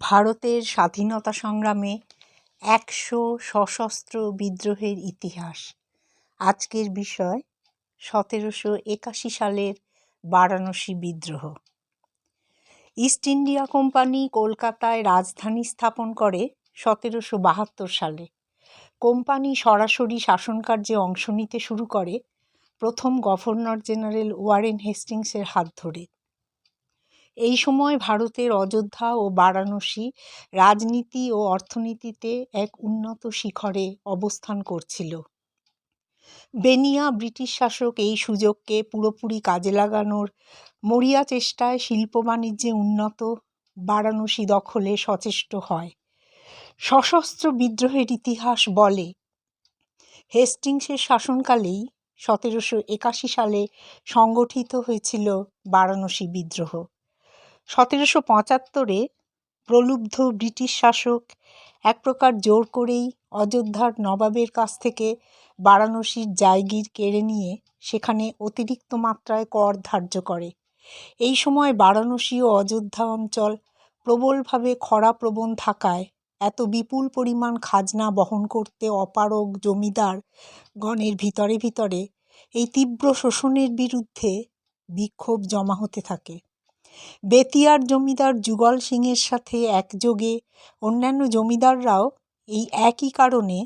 ভারতের স্বাধীনতা সংগ্রামে একশো সশস্ত্র বিদ্রোহের ইতিহাস। আজকের বিষয়, সতেরোশো একাশি সালের বারাণসী বিদ্রোহ। ইস্ট ইন্ডিয়া কোম্পানি কলকাতায় রাজধানী স্থাপন করে সতেরোশো বাহাত্তর সালে। কোম্পানি সরাসরি শাসনকার্যে অংশ নিতে শুরু করে প্রথম গভর্নর জেনারেল ওয়ারেন হেস্টিংসের হাত ধরে। এই সময় ভারতের অযোধ্যা ও বারাণসী রাজনীতি ও অর্থনীতিতে এক উন্নত শিখরে অবস্থান করছিল। বেনিয়া ব্রিটিশ শাসক এই সুযোগকে পুরোপুরি কাজে লাগানোর মরিয়া চেষ্টায় শিল্প বাণিজ্যে উন্নত বারাণসী দখলে সচেষ্ট হয়। সশস্ত্র বিদ্রোহের ইতিহাস বলে, হেস্টিংসের শাসনকালেই সতেরোশো একাশি সালে সংগঠিত হয়েছিল বারাণসী বিদ্রোহ। সতেরোশো পঁচাত্তরে প্রলুব্ধ ব্রিটিশ শাসক এক প্রকার জোর করেই অযোধ্যার নবাবের কাছ থেকে বারাণসীর জায়গির কেড়ে নিয়ে সেখানে অতিরিক্ত মাত্রায় কর ধার্য করে। এই সময় বারাণসী ও অযোধ্যা অঞ্চল প্রবলভাবে খরাপ্রবণ থাকায় এত বিপুল পরিমাণ খাজনা বহন করতে অপারগ জমিদার গণের ভিতরে ভিতরে এই তীব্র শোষণের বিরুদ্ধে বিক্ষোভ জমা হতে থাকে। বেতিয়ার জমিদার যুগল সিংয়ের সাথে একযোগে অন্যান্য জমিদাররাও এই একই কারণে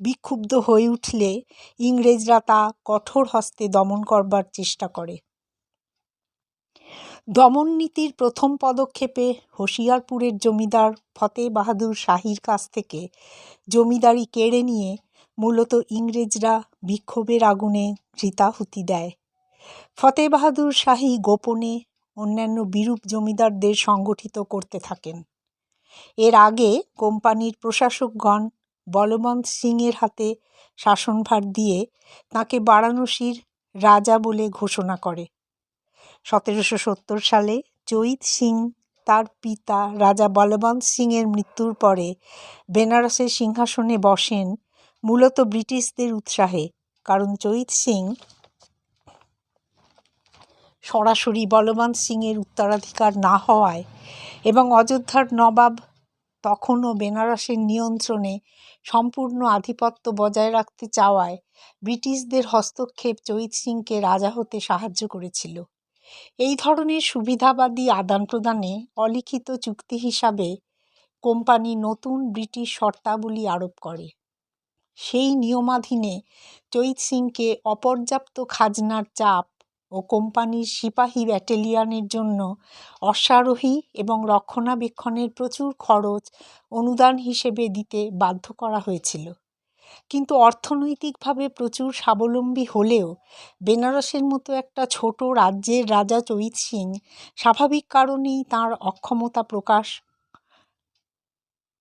বিক্ষুব্ধ হয়ে উঠলে ইংরেজরা তা কঠোর হস্তে দমন করবার চেষ্টা করে। দমন নীতির প্রথম পদক্ষেপে হোশিয়ারপুরের জমিদার ফতে বাহাদুর শাহির কাছ থেকে জমিদারি কেড়ে নিয়ে মূলত ইংরেজরা বিক্ষোভের আগুনে ঘৃতাহুতি দেয়। ফতে বাহাদুর শাহী গোপনে অন্যান্য বিরূপ জমিদারদের সংগঠিত করতে থাকেন। এর আগে কোম্পানির প্রশাসকগণ বলবন্ত সিংয়ের হাতে শাসনভার দিয়ে তাঁকে বারাণসীর রাজা বলে ঘোষণা করে। সতেরোশো সত্তর সালে চৈত সিং তার পিতা রাজা বলবন্ত সিংয়ের মৃত্যুর পরে বেনারসের সিংহাসনে বসেন, মূলত ব্রিটিশদের উৎসাহে। কারণ চৈত সিং সরাসরি বলবন্ত সিংয়ের উত্তরাধিকার না হওয়ায় এবং অযোধ্যার নবাব তখনও বেনারসের নিয়ন্ত্রণে সম্পূর্ণ আধিপত্য বজায় রাখতে চাওয়ায় ব্রিটিশদের হস্তক্ষেপ চৈত সিংকে রাজা হতে সাহায্য করেছিল। এই ধরনের সুবিধাবাদী আদান প্রদানে অলিখিত চুক্তি হিসাবে কোম্পানি নতুন ব্রিটিশ শর্তাবলী আরোপ করে। সেই নিয়মাধীনে চৈত সিংকে অপর্যাপ্ত খাজনার চাপ ও কোম্পানির সিপাহী ব্যাটেলিয়ানের জন্য অশ্বারোহী এবং রক্ষণাবেক্ষণের প্রচুর খরচ অনুদান হিসেবে দিতে বাধ্য করা হয়েছিল। কিন্তু অর্থনৈতিকভাবে প্রচুর স্বাবলম্বী হলেও বেনারসের মতো একটা ছোট রাজ্যের রাজা চৈত সিং স্বাভাবিক কারণেই তাঁর অক্ষমতা প্রকাশ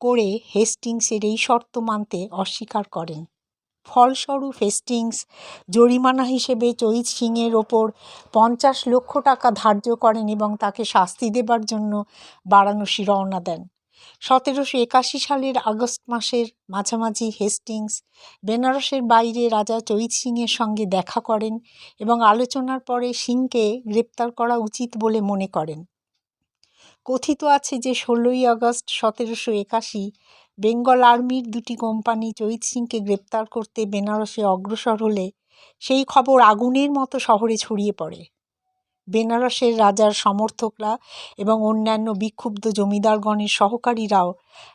করে হেস্টিংসের এই শর্ত মানতে অস্বীকার করেন। ফলস্বরূপ হেস্টিংস জরিমানা হিসেবে চৈত সিংয়ের ওপর পঞ্চাশ লক্ষ টাকা ধার্য করেন এবং তাকে শাস্তি দেবার জন্য বারাণসী রওনা দেন। সতেরোশো একাশি সালের আগস্ট মাসের মাঝামাঝি হেস্টিংস বেনারসের বাইরে রাজা চৈত সিংয়ের সঙ্গে দেখা করেন এবং আলোচনার পরে সিংকে গ্রেপ্তার করা উচিত বলে মনে করেন। কথিত আছে যে ষোলোই আগস্ট সতেরোশো একাশি বেঙ্গল আর্মির দুটি কোম্পানি চৈত সিংকে গ্রেপ্তার করতে বেনারসে অগ্রসর হলে সেই খবর আগুনের মতো শহরে ছড়িয়ে পড়ে। বেনারসের রাজার সমর্থকরা এবং অন্যান্য বিক্ষুব্ধ জমিদারগণের সহকারীরাও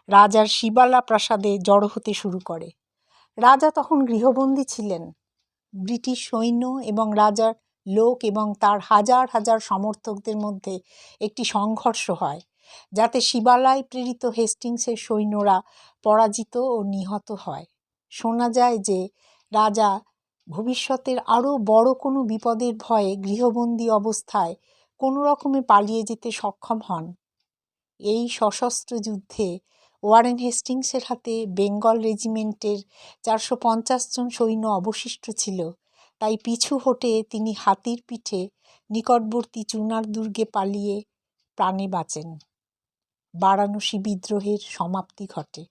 রাজার শিবালা প্রাসাদে জড়ো হতে শুরু করে। রাজা তখন গৃহবন্দী ছিলেন। ব্রিটিশ সৈন্য এবং রাজার লোক এবং তার হাজার হাজার সমর্থকদের মধ্যে একটি সংঘর্ষ হয়। যাতে শিবালয় প্রেরিত হেস্টিংসের সৈন্যরা পরাজিত ও নিহত হয়। শোনা যায় যে, রাজা ভবিষ্যতের আরও বড় কোনো বিপদের ভয়ে গৃহবন্দী অবস্থায় কোনো রকমে পালিয়ে যেতে সক্ষম হন। এই সশস্ত্র যুদ্ধে ওয়ারেন হেস্টিংসের হাতে বেঙ্গল রেজিমেন্টের চারশো পঞ্চাশ জন সৈন্য অবশিষ্ট ছিল। তাই পিছু হটে তিনি হাতির পিঠে নিকটবর্তী চুনার দুর্গে পালিয়ে প্রাণে বাঁচেন। বারাণসী বিদ্রোহের সমাপ্তি ঘটে।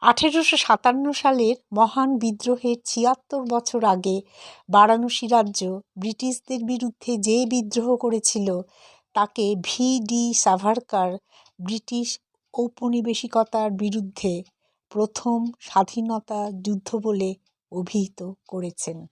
আঠেরোশো সাতান্ন সালের মহান বিদ্রোহের ছিয়াত্তর বছর আগে বারাণসী রাজ্য ব্রিটিশদের বিরুদ্ধে যে বিদ্রোহ করেছিল, তাকে ভি. ডি. সাভারকার ব্রিটিশ ঔপনিবেশিকতার বিরুদ্ধে প্রথম স্বাধীনতা যুদ্ধ বলে অভিহিত করেছেন।